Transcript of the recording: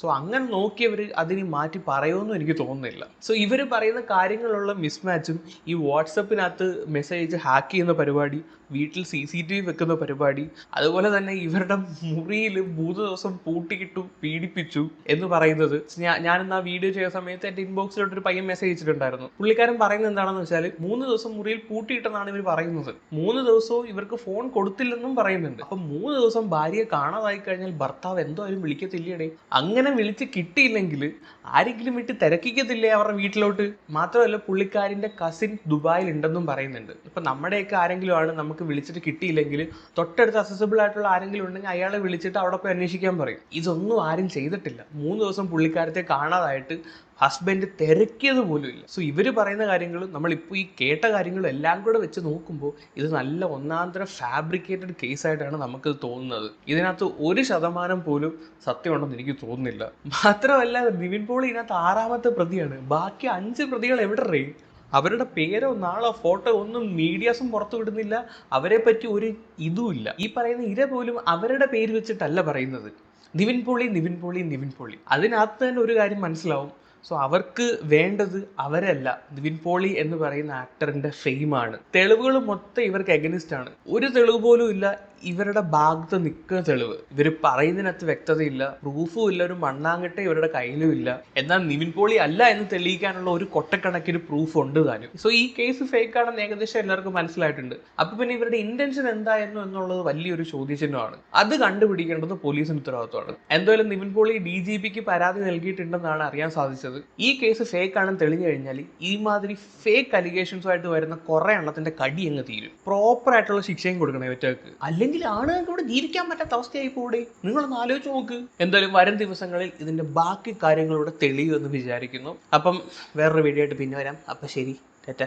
So അങ്ങനെ നോക്കിയവർ അതിനെ മാറ്റി പറയുമെന്നും എനിക്ക് തോന്നുന്നില്ല. സോ ഇവർ പറയുന്ന കാര്യങ്ങളുള്ള മിസ്മാച്ചും ഈ വാട്സപ്പിനകത്ത് മെസ്സേജ് ഹാക്ക് ചെയ്യുന്ന പരിപാടി വീട്ടിൽ സി സി ടി വി വെക്കുന്ന പരിപാടി അതുപോലെ തന്നെ ഇവരുടെ മുറിയിൽ മൂന്ന് ദിവസം പൂട്ടിയിട്ടു പീഡിപ്പിച്ചു എന്ന് പറയുന്നത്. ഞാൻ ഞാനിന്ന് ആ വീഡിയോ ചെയ്ത സമയത്ത് എന്റെ ഇൻബോക്സിലോട്ട് ഒരു പയ്യൻ മെസ്സേജ് അയച്ചിട്ടുണ്ടായിരുന്നു പുള്ളിക്കാരൻ പറയുന്നത് എന്താണെന്ന് വെച്ചാൽ മൂന്ന് ദിവസം മുറിയിൽ പൂട്ടിയിട്ടെന്നാണ് ഇവർ പറയുന്നത്. മൂന്ന് ദിവസവും ഇവർക്ക് ഫോൺ കൊടുത്തില്ലെന്നും പറയുന്നുണ്ട്. അപ്പം മൂന്ന് ദിവസം ഭാര്യയെ കാണാതായി കഴിഞ്ഞാൽ ഭർത്താവ് എന്തോ ആരും വിളിക്കത്തില്ലേടേ. അങ്ങനെ വിളിച്ച് കിട്ടിയില്ലെങ്കിൽ ആരെങ്കിലും വിട്ട് തിരക്കിക്കത്തില്ലേ അവരുടെ വീട്ടിലോട്ട്? മാത്രമല്ല പുള്ളിക്കാരിന്റെ കസിൻ ദുബായിൽ ഉണ്ടെന്നും പറയുന്നുണ്ട്. ഇപ്പൊ നമ്മുടെയൊക്കെ ആരെങ്കിലും ആണ് നമുക്ക് വിളിച്ചിട്ട് കിട്ടിയില്ലെങ്കിൽ തൊട്ടടുത്ത് അസസിബിൾ ആയിട്ടുള്ള ആരെങ്കിലും ഉണ്ടെങ്കിൽ അയാളെ വിളിച്ചിട്ട് അവിടെ പോയി അന്വേഷിക്കാൻ പറയും. ഇതൊന്നും ആരും ചെയ്തിട്ടില്ല. മൂന്ന് ദിവസം പുള്ളിക്കാരത്തെ കാണാതായിട്ട് ഹസ്ബൻഡ് തിരക്കിയത് പോലും ഇല്ല. സോ ഇവർ പറയുന്ന കാര്യങ്ങളും നമ്മളിപ്പോൾ ഈ കേട്ട കാര്യങ്ങളും എല്ലാം കൂടെ വെച്ച് നോക്കുമ്പോൾ ഇത് നല്ല ഒന്നാന്തരം ഫാബ്രിക്കേറ്റഡ് കേസായിട്ടാണ് നമുക്ക് തോന്നുന്നത്. ഇതിനകത്ത് ഒരു ശതമാനം പോലും സത്യമുണ്ടെന്ന് എനിക്ക് തോന്നുന്നില്ല. മാത്രമല്ല നിവിൻ പോളി ഇതിനകത്ത് ആറാമത്തെ പ്രതിയാണ്. ബാക്കി അഞ്ച് പ്രതികൾ എവിടെ റേ അവരുടെ പേരോ നാളോ ഫോട്ടോ ഒന്നും മീഡിയാസും പുറത്തു വിടുന്നില്ല. അവരെ പറ്റി ഒരു ഇതുമില്ല ഈ പറയുന്ന ഇര പോലും അവരുടെ പേര് വെച്ചിട്ടല്ല പറയുന്നത്. നിവിൻ പോളി നിവിൻ പോളി നിവിൻ പോളി. അതിനകത്ത് തന്നെ ഒരു കാര്യം മനസ്സിലാവും. സോ അവർക്ക് വേണ്ടത് അവരല്ല. ദിവിൻ പോളി എന്ന് പറയുന്ന ആക്ടറിന്റെ ഫെയിമാണ് തെളിവുകൾ മൊത്തം ഇവർക്ക് എഗനിസ്റ്റ് ആണ്. ഒരു തെളിവ് പോലും ഇല്ല ഇവരുടെ ഭാഗത്ത് നിൽക്കുന്ന തെളിവ്. ഇവർ പറയുന്നതിനകത്ത് വ്യക്തതയില്ല പ്രൂഫും ഇല്ല ഒരു മണ്ണാങ്കട്ട ഇവരുടെ കയ്യിലും ഇല്ല. എന്നാൽ നിവിൻ പോളി അല്ല എന്ന് തെളിയിക്കാനുള്ള ഒരു കൊട്ടക്കണക്കിന് പ്രൂഫ് ഉണ്ട് താനും. സോ ഈ കേസ് ഫേക്ക് ആണെന്ന് ഏകദേശം എല്ലാവർക്കും മനസ്സിലായിട്ടുണ്ട്. അപ്പൊ പിന്നെ ഇവരുടെ ഇന്റൻഷൻ എന്തായിരുന്നു എന്നുള്ളത് വലിയൊരു ചോദ്യചിഹ്നമാണ്. അത് കണ്ടുപിടിക്കേണ്ടത് പോലീസിന് ഉത്തരവാദിത്തമാണ് എന്തായാലും നിവിൻ പോളി ഡി ജി പിക്ക് പരാതി നൽകിയിട്ടുണ്ടെന്നാണ് അറിയാൻ സാധിച്ചത്. ഈ കേസ് ഫേക്ക് ആണെന്ന് തെളിഞ്ഞു കഴിഞ്ഞാൽ ഈ മാതിരി ഫേക്ക് അലിഗേഷൻസുമായിട്ട് വരുന്ന കുറെ എണ്ണത്തിന്റെ കടി അങ്ങ് തീരും. പ്രോപ്പർ ആയിട്ടുള്ള ശിക്ഷയും കൊടുക്കണം ഇവറ്റക്ക് അല്ലെങ്കിൽ ആണുങ്ങൾക്ക് ഇവിടെ ജീവിക്കാൻ പറ്റാത്ത അവസ്ഥയായി കൂടെ നിങ്ങളൊന്ന് ആലോചിച്ച് നോക്ക്. എന്തായാലും വരും ദിവസങ്ങളിൽ ഇതിന്റെ ബാക്കി കാര്യങ്ങളിലൂടെ തെളിയുമെന്ന് വിചാരിക്കുന്നു. അപ്പം വേറൊരു വീഡിയോ ആയിട്ട് പിന്നെ വരാം. അപ്പം ശരി. ടാറ്റ.